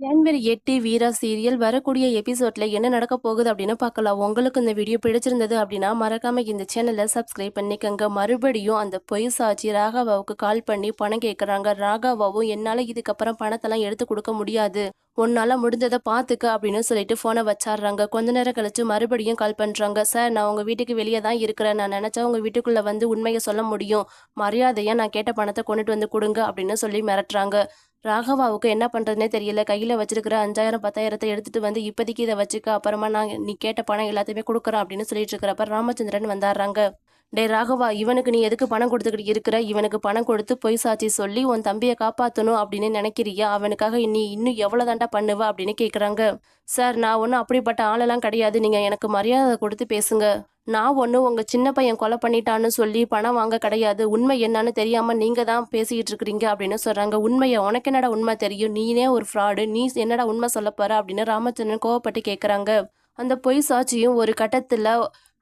January எட்டு வீரா serial வரக்கூடிய எபிசோட்ல என்ன நடக்க போகுது அப்படின்னு பார்க்கலாம். உங்களுக்கு இந்த வீடியோ பிடிச்சிருந்தது அப்படின்னா மறக்காம இந்த சேனலை சப்ஸ்கிரைப் பண்ணிக்கங்க. மறுபடியும் அந்த பொய் சாட்சி ராகாவாவுக்கு கால் பண்ணி பணம் கேட்குறாங்க ராகாவாவும் என்னால் இதுக்கப்புறம் பணத்தெல்லாம் எடுத்து கொடுக்க முடியாது. உன்னால முடிஞ்சதை பார்த்துக்க அப்படின்னு சொல்லிட்டு ஃபோனை வச்சாடுறாங்க. கொஞ்ச நேரம் கழிச்சு மறுபடியும் கால் பண்ணுறாங்க சார் நான் உங்கள் வீட்டுக்கு வெளியே தான் இருக்கிறேன். நான் நினச்சா உங்கள் வீட்டுக்குள்ளே வந்து உண்மையை சொல்ல முடியும். மரியாதையாக நான் கேட்ட பணத்தை கொண்டுட்டு வந்து கொடுங்க அப்படின்னு சொல்லி மிரட்டுறாங்க. ராகவாவுக்கு என்ன பண்ணுறதுனே தெரியல. கையில் வச்சிருக்கிற அஞ்சாயிரம் பத்தாயிரத்தை எடுத்துகிட்டு வந்து இப்போதைக்கு இதை வச்சுக்க அப்புறமா நான் நீ கேட்ட பணம் எல்லாத்தையுமே கொடுக்குறேன் அப்படின்னு சொல்லிட்டு இருக்கிறப்ப ராமச்சந்திரன் வந்தாடுறாங்க. டே ராகவா இவனுக்கு நீ எதுக்கு பணம் கொடுத்துக்கிட்டு இருக்கிற? இவனுக்கு பணம் கொடுத்து பொய் சாட்சி சொல்லி உன் தம்பியை காப்பாற்றணும் அப்படின்னு நினைக்கிறியா? அவனுக்காக நீ இன்னும் எவ்வளோ தாண்டா பண்ணுவ? அப்படின்னு கேட்குறாங்க சார் நான் ஒன்றும் அப்படிப்பட்ட ஆளெல்லாம் கிடையாது. நீங்கள் எனக்கு மரியாதை கொடுத்து பேசுங்க. நான் ஒன்று உங்கள் சின்ன பையன் கொலை பண்ணிட்டான்னு சொல்லி பணம் வாங்க கிடையாது. உண்மை என்னன்னு தெரியாமல் நீங்கள் தான் பேசிக்கிட்டு இருக்கிறீங்க அப்படின்னு சொல்கிறாங்க உண்மையை உனக்கு என்னடா உண்மை தெரியும்? நீனே ஒரு ஃப்ராடு நீ என்னடா உண்மை சொல்ல போகிற அப்படின்னு ராமச்சந்திரன் கோவப்பட்டு கேட்குறாங்க அந்த பொய் சாட்சியும் ஒரு கட்டத்தில்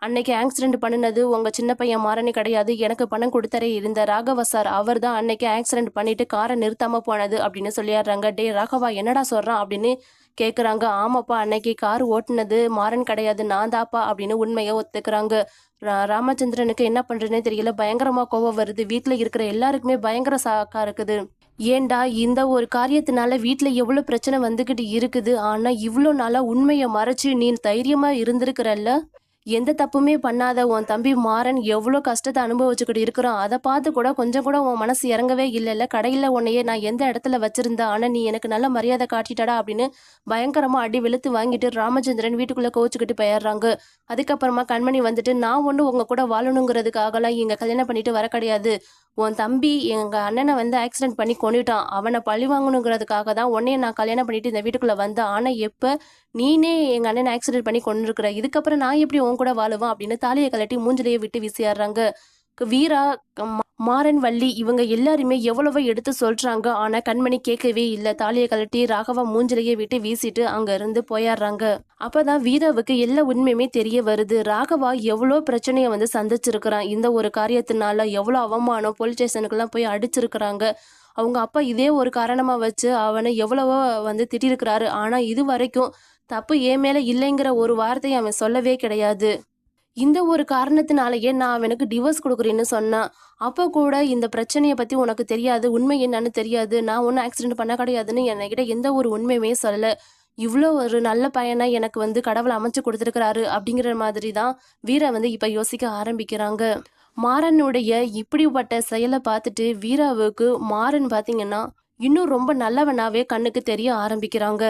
அன்னைக்கு ஆக்சிடென்ட் பண்ணினது உங்க சின்ன பையன் மாறனே கிடையாது. எனக்கு பணம் கொடுத்தரே இருந்த ராகவ சார் அவர் தான் அன்னைக்கு ஆக்சிடென்ட் பண்ணிட்டு காரை நிறுத்தாம போனது அப்படின்னு சொல்லிடுறாங்க. டே ராகவா என்னடா சொல்றான் அப்படின்னு கேட்குறாங்க ஆமாப்பா அன்னைக்கு கார் ஓட்டுனது மாறன் கிடையாது நான் தாப்பா அப்படின்னு உண்மையை ஒத்துக்கிறாங்க. ரா- ராமச்சந்திரனுக்கு என்ன பண்ணுறதுனே தெரியல. பயங்கரமாக கோவம் வருது. வீட்டில் இருக்கிற எல்லாருக்குமே பயங்கர சாக்கா இருக்குது. ஏண்டா இந்த ஒரு காரியத்தினால வீட்டில் எவ்வளோ பிரச்சனை வந்துக்கிட்டு இருக்குது? ஆனால் இவ்வளோ நாளாக உண்மையை மறைச்சு நீ தைரியமாக இருந்திருக்கிறல்ல? எந்த தப்புமே பண்ணாத உன் தம்பி மாறன் எவ்வளோ கஷ்டத்தை அனுபவிச்சுக்கிட்டு இருக்கிறான் அதை பார்த்து கூட கொஞ்சம் கூட உன் மனசு இறங்கவே இல்லைல்ல. கடையில் உன்னையே நான் எந்த இடத்துல வச்சிருந்தேன் ஆனால் நீ எனக்கு நல்ல மரியாதை காட்டிட்டடா அப்படின்னு பயங்கரமாக அடி வெளுத்து வாங்கிட்டு ராமச்சந்திரன் வீட்டுக்குள்ளே கோவிச்சுக்கிட்டு போயிடுறாங்க. அதுக்கப்புறமா கண்மணி வந்துட்டு நான் ஒன்று உங்கள் கூட வாழணுங்கிறதுக்காகலாம் இங்கே கல்யாணம் பண்ணிட்டு வர கிடையாது. உன் தம்பி எங்கள் அண்ணனை வந்து ஆக்சிடென்ட் பண்ணி கொண்டுட்டான் அவனை பழி வாங்கணுங்கிறதுக்காக தான் உன்னைய நான் கல்யாணம் பண்ணிட்டு இந்த வீட்டுக்குள்ளே வந்தேன். ஆனால் எப்போ நீனே எங்கள் அண்ணனை ஆக்சிடென்ட் பண்ணி கொண்டிருக்கிற இதுக்கப்புறம் நான் எப்படி உன் கூட வாழுவான் அப்படின்னு தாலியை கலட்டி மூஞ்சிலேயே விட்டு வீசியாடுறாங்க. வீரா மாறன் வள்ளி இவங்க எல்லாருமே எவ்வளவோ எடுத்து சொல்றாங்க. ஆனா கண்மணி கேட்கவே இல்லை. தாலியை கழட்டி ராகவா மூஞ்சிலேயே விட்டு வீசிட்டு அங்க இருந்து போயிடுறாங்க. அப்பதான் வீராவுக்கு எல்லா உண்மையுமே தெரிய வருது. ராகவா எவ்வளோ பிரச்சனையை வந்து சந்திச்சிருக்கிறான். இந்த ஒரு காரியத்தினால எவ்வளோ அவமானம் போலீஸ் ஸ்டேஷனுக்கெல்லாம் போய் அடிச்சிருக்கிறாங்க. அவங்க அப்பா இதே ஒரு காரணமா வச்சு அவனை எவ்வளவோ வந்து திட்டிருக்கிறாரு. ஆனா இது வரைக்கும் தப்பு ஏன் மேலே இல்லைங்கிற ஒரு வார்த்தையை அவன் சொல்லவே கிடையாது. இந்த ஒரு காரணத்தினாலேயே நான் அவனுக்கு டிவோர்ஸ் கொடுக்குறேன்னு சொன்னான் அப்போ கூட இந்த பிரச்சனையை பற்றி உனக்கு தெரியாது உண்மை என்னன்னு தெரியாது நான் ஒன்றும் ஆக்சிடென்ட் பண்ண கிடையாதுன்னு என்கிட்ட எந்த ஒரு உண்மையுமே சொல்லலை. இவ்வளோ ஒரு நல்ல பையனை எனக்கு வந்து கடவுள் அமைச்சு கொடுத்துருக்கிறாரு அப்படிங்கிற மாதிரி தான் வீரா வந்து இப்போ யோசிக்க ஆரம்பிக்கிறாங்க. மாறனுடைய இப்படிப்பட்ட செயலை பார்த்துட்டு வீராவுக்கு மாறன் பார்த்தீங்கன்னா இன்னும் ரொம்ப நல்லவனாவே கண்ணுக்கு தெரிய ஆரம்பிக்கிறாங்க.